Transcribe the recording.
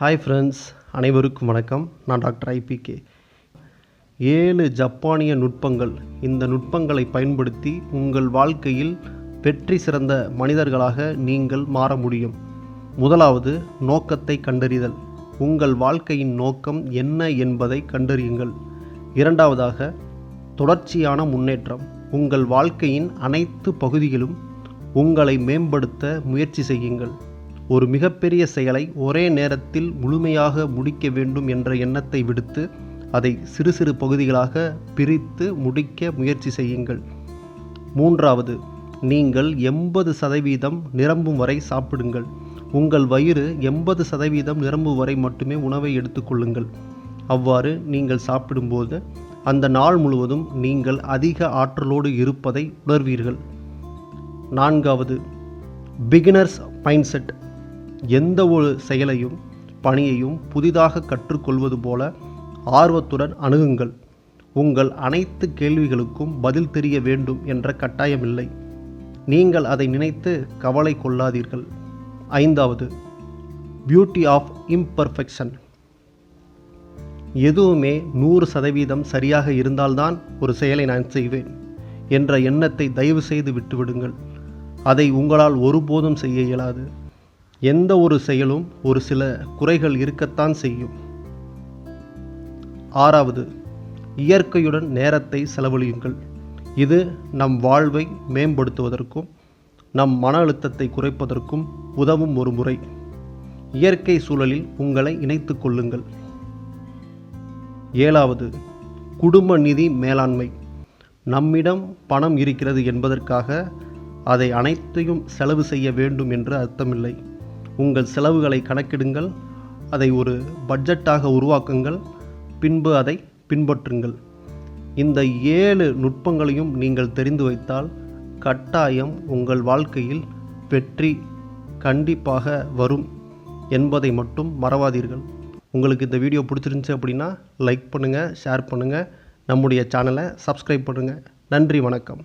Hi friends அனைவருக்கும் வணக்கம். நான் டாக்டர் ஐபிகே. ஏழு ஜப்பானிய நுட்பங்கள். இந்த நுட்பங்களை பயன்படுத்தி உங்கள் வாழ்க்கையில் வெற்றி சிறந்த மனிதர்களாக நீங்கள் மாற முடியும். முதலாவது நோக்கத்தை கண்டறிதல். உங்கள் வாழ்க்கையின் நோக்கம் என்ன என்பதை கண்டறியுங்கள். இரண்டாவதாக தொடர்ச்சியான முன்னேற்றம். உங்கள் வாழ்க்கையின் அனைத்து பகுதிகளும் உங்களை மேம்படுத்த முயற்சி செய்யுங்கள். ஒரு மிகப்பெரிய செயலை ஒரே நேரத்தில் முழுமையாக முடிக்க வேண்டும் என்ற எண்ணத்தை விடுத்து அதை சிறு சிறு பகுதிகளாக பிரித்து முடிக்க முயற்சி செய்யுங்கள். மூன்றாவது நீங்கள் எண்பது சதவீதம் நிரம்பும் வரை சாப்பிடுங்கள். உங்கள் வயிறு எண்பது சதவீதம் நிரம்பும் வரை மட்டுமே உணவை எடுத்துக்கொள்ளுங்கள் அவ்வாறு நீங்கள் சாப்பிடும்போது அந்த நாள் முழுவதும் நீங்கள் அதிக ஆற்றலோடு இருப்பதை உணர்வீர்கள். நான்காவது பிகினர்ஸ் மைண்ட்செட் எந்த ஒரு செயலையும் பணியையும் புதிதாக கற்றுக்கொள்வது போல ஆர்வத்துடன் அணுகுங்கள். உங்கள் அனைத்து கேள்விகளுக்கும் பதில் தெரிய வேண்டும் என்ற கட்டாயமில்லை. நீங்கள் அதை நினைத்து கவலை கொள்ளாதீர்கள். ஐந்தாவது பியூட்டி ஆஃப் இம்பர்ஃபெக்ஷன் எதுவுமே நூறு சதவீதம் சரியாக இருந்தால்தான் ஒரு செயலை நான் செய்வேன் என்ற எண்ணத்தை தயவு செய்து விட்டுவிடுங்கள். அதை உங்களால் ஒருபோதும் செய்ய இயலாது. எந்த ஒரு செயலும் ஒரு சில குறைகள் இருக்கத்தான் செய்யும். ஆறாவது இயற்கையுடன் நேரத்தை செலவழியுங்கள். இது நம் வாழ்வை மேம்படுத்துவதற்கும் நம் மன அழுத்தத்தை குறைப்பதற்கும் உதவும் ஒரு முறை. இயற்கை சூழலில் உங்களை இணைத்து கொள்ளுங்கள். ஏழாவது குடும்ப நிதி மேலாண்மை. நம்மிடம் பணம் இருக்கிறது என்பதற்காக அதை அனைத்தையும் செலவு செய்ய வேண்டும் என்று அர்த்தமில்லை. உங்கள் செலவுகளை கணக்கிடுங்கள் அதை ஒரு பட்ஜெட்டாக உருவாக்குங்கள் பின்பு அதை பின்பற்றுங்கள். இந்த ஏழு நுட்பங்களையும் நீங்கள் தெரிந்து வைத்தால் கட்டாயம் உங்கள் வாழ்க்கையில் வெற்றி கண்டிப்பாக வரும் என்பதை மட்டும் மறவாதீர்கள். உங்களுக்கு இந்த வீடியோ பிடிச்சிருந்துச்சி அப்படின்னா லைக் பண்ணுங்கள் ஷேர் பண்ணுங்கள் நம்முடைய சேனலை சப்ஸ்கிரைப் பண்ணுங்கள் நன்றி வணக்கம்.